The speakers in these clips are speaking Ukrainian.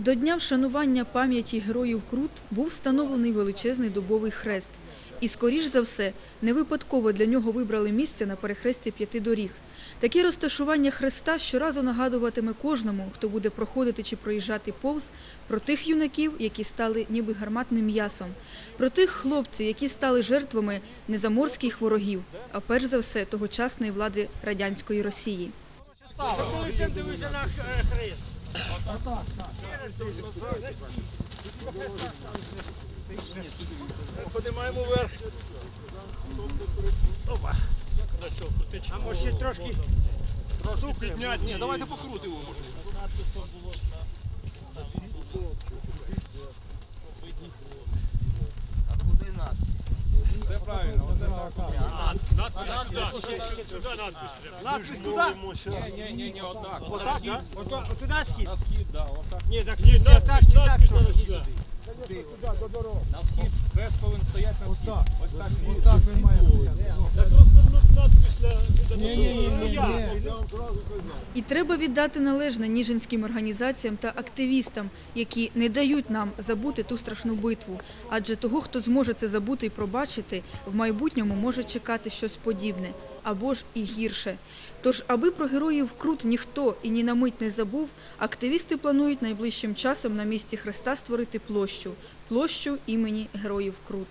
До дня вшанування пам'яті героїв Крут був встановлений величезний дубовий хрест. І, скоріш за все, не випадково для нього вибрали місце на перехресті п'яти доріг. Таке розташування хреста щоразу нагадуватиме кожному, хто буде проходити чи проїжджати повз, про тих юнаків, які стали ніби гарматним м'ясом, про тих хлопців, які стали жертвами незаморських ворогів, а перш за все тогочасної влади радянської Росії. Коли цим дивишся на хрест. Подимаємо вверх. Опа. А може ще трошки підняти? Ні, давайте покрутимо. Надпис куди? Ні, ні, ні, отак. Отак, да? Ото- Туди скид? На схід, да, отак. Ні, так скид, не так, чи так трохи. На схід. Хрест повинен стояти на схід. Ось так. Так він має бути. І треба віддати належне ніжинським організаціям та активістам, які не дають нам забути ту страшну битву. Адже того, хто зможе це забути і пробачити, в майбутньому може чекати щось подібне або ж і гірше. Тож, аби про героїв Крут ніхто і ні на мить не забув, активісти планують найближчим часом на місці Хреста створити площу площу імені героїв Крут.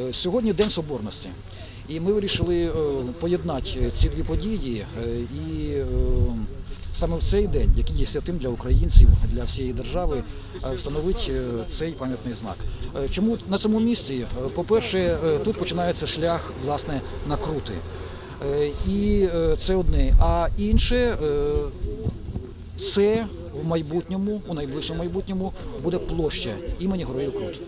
Е, Сьогодні День Соборності. І ми вирішили е, поєднати ці дві події е, і е, саме в цей день, який є святим для українців, для всієї держави, е, встановити е, цей пам'ятний знак. Е, Чому на цьому місці? Е, По-перше, е, тут починається шлях власне на крути. Е, І е, це одне. А інше е, це в майбутньому, у найближчому майбутньому буде площа імені Героїв Крут.